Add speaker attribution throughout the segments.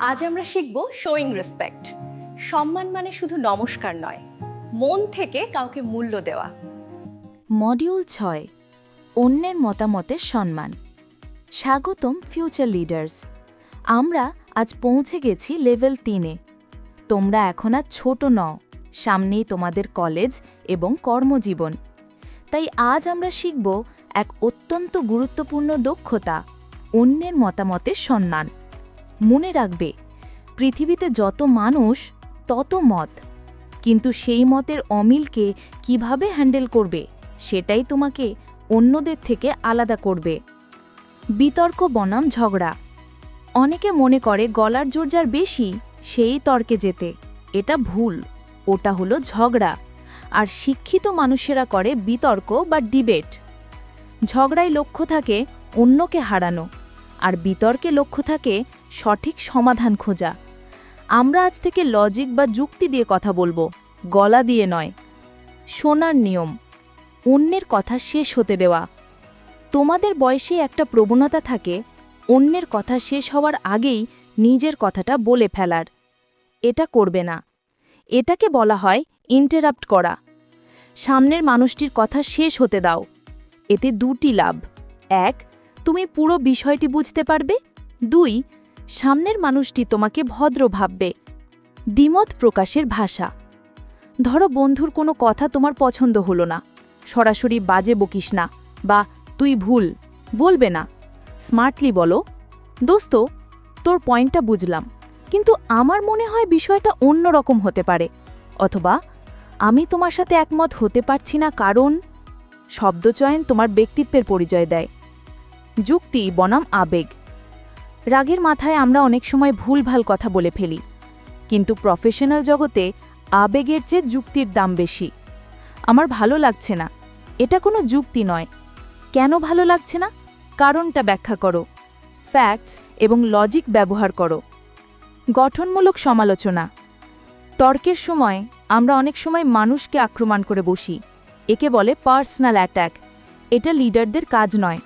Speaker 1: আজ আমরা শিখব শোয়িং রেসপেক্ট সম্মান মানে শুধু নমস্কার নয়, মন থেকে কাউকে মূল্য দেওয়া।
Speaker 2: মডিউল ছয়, অন্যের মতামতের সম্মান। স্বাগতম ফিউচার লিডার্স আমরা আজ পৌঁছে গেছি লেভেল তিনে। তোমরা এখন আর ছোট নও, সামনেই তোমাদের কলেজ এবং কর্মজীবন। তাই আজ আমরা শিখব এক অত্যন্ত গুরুত্বপূর্ণ দক্ষতা, অন্যের মতামতের সম্মান। মনে রাখবে, পৃথিবীতে যত মানুষ, তত মত। কিন্তু সেই মতের অমিলকে কীভাবে হ্যান্ডেল করবে, সেটাই তোমাকে অন্যদের থেকে আলাদা করবে। বিতর্ক বনাম ঝগড়া। অনেকে মনে করে গলার জোর যার বেশি, সেই তর্কে যেতে। এটা ভুল, ওটা হলো ঝগড়া। আর শিক্ষিত মানুষেরা করে বিতর্ক বা ডিবেট। ঝগড়ায় লক্ষ্য থাকে অন্যকে হারানো। আর বিতর্কে লক্ষ্য থাকে সঠিক সমাধান খোঁজা। আমরা আজ থেকে লজিক বা যুক্তি দিয়ে কথা বলব, গলা দিয়ে নয়। শোনার নিয়ম, অন্যের কথা শেষ হতে দেওয়া। তোমাদের বয়সে একটা প্রবণতা থাকে, অন্যের কথা শেষ হওয়ার আগেই নিজের কথাটা বলে ফেলার। এটা করবে না। এটাকে বলা হয় ইন্টারাপ্ট করা। সামনের মানুষটির কথা শেষ হতে দাও। এতে দুটি লাভ। এক তুমি পুরো বিষয়টি বুঝতে পারবে? দুই, সামনের মানুষটি তোমাকে ভদ্র ভাববে। দ্বিমত প্রকাশের ভাষা। ধরো বন্ধুর কোনো কথা তোমার পছন্দ হলো না। সরাসরি বাজে বকিস না বা তুই ভুল। বলবে না। স্মার্টলি বলো, দোস্ত, তোর পয়েন্টটা বুঝলাম, কিন্তু আমার মনে হয় বিষয়টা অন্য রকম হতে পারে। অথবা, আমি তোমার সাথে একমত হতে পারছি না কারণ শব্দচয়ন তোমার ব্যক্তিত্বের পরিচয় দেয়। যুক্তি, বনাম, আবেগ। রাগের মাথায় আমরা অনেক সময় ভুলভাল কথা বলে ফেলি। কিন্তু প্রফেশনাল জগতে আবেগের চেয়ে যুক্তির দাম বেশি। আমার ভালো লাগছে না। এটা কোনো যুক্তি নয়। কেন ভালো লাগছে না? কারণটা ব্যাখ্যা করো। ফ্যাক্টস এবং লজিক ব্যবহার করো। গঠনমূলক সমালোচনা। তর্কের সময় আমরা অনেক সময় মানুষকে আক্রমণ করে বসি। একে বলে পার্সোনাল অ্যাট্যাক এটা লিডারদের কাজ নয়।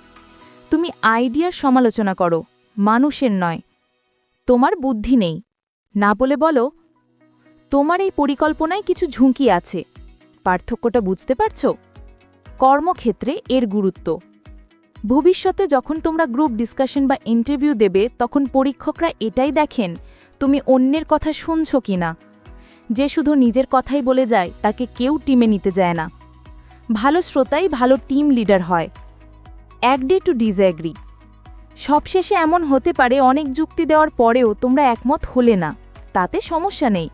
Speaker 2: তুমি আইডিয়ার সমালোচনা করো, মানুষের নয়। তোমার বুদ্ধি নেই। না বলে বলো, তোমার এই পরিকল্পনায় কিছু ঝুঁকি আছে। পার্থক্যটা বুঝতে পারছ? কর্মক্ষেত্রে এর গুরুত্ব। ভবিষ্যতে যখন তোমরা গ্রুপ ডিসকাশন বা ইন্টারভিউ দেবে, তখন পরীক্ষকরা এটাই দেখেন, তুমি অন্যের কথা শুনছ কি না। যে শুধু নিজের কথাই বলে যায়, তাকে কেউ টিমে নিতে যায় না। ভালো শ্রোতাই ভালো টিম লিডার হয়। ডে টু ডিসঅ্যাগ্রি সবশেষে এমন হতে পারে অনেক যুক্তি দেওয়ার পরেও তোমরা একমত হলে না। তাতে সমস্যা নেই।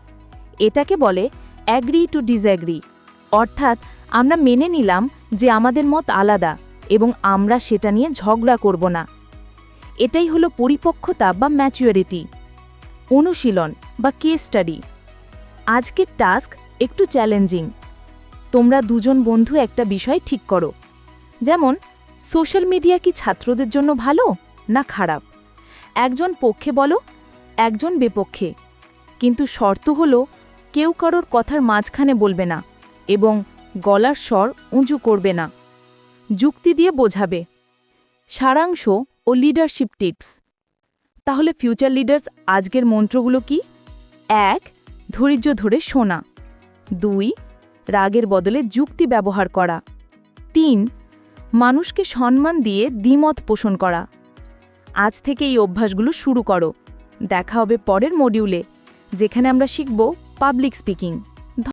Speaker 2: এটাকে বলে অ্যাগ্রি টু ডিসঅ্যাগ্রি অর্থাৎ আমরা মেনে নিলাম যে আমাদের মত আলাদা এবং আমরা সেটা নিয়ে ঝগড়া করব না। এটাই হলো পরিপক্কতা বা ম্যাচুয়ারিটি অনুশীলন বা কেস স্টাডি আজকের টাস্ক একটু চ্যালেঞ্জিং তোমরা দুজন বন্ধু একটা বিষয় ঠিক করো। যেমন সোশ্যাল মিডিয়া কি ছাত্রদের জন্য ভালো না খারাপ? একজন পক্ষে বলো, একজন বেপক্ষে। কিন্তু শর্ত হলো, কেউ কারোর কথার মাঝখানে বলবে না এবং গলার স্বর উঁচু করবে না। যুক্তি দিয়ে বোঝাবে। সারাংশ ও লিডারশিপ টিপস তাহলে ফিউচার লিডার্স আজকের মন্ত্রগুলো কি? এক, ধৈর্য ধরে শোনা। দুই, রাগের বদলে যুক্তি ব্যবহার করা। তিন মানুষকে সম্মান দিয়ে দ্বিমত পোষণ করা। আজ থেকে এই অভ্যাসগুলো শুরু করো। দেখা হবে পরের মডিউলে যেখানে আমরা শিখব পাবলিক স্পিকিং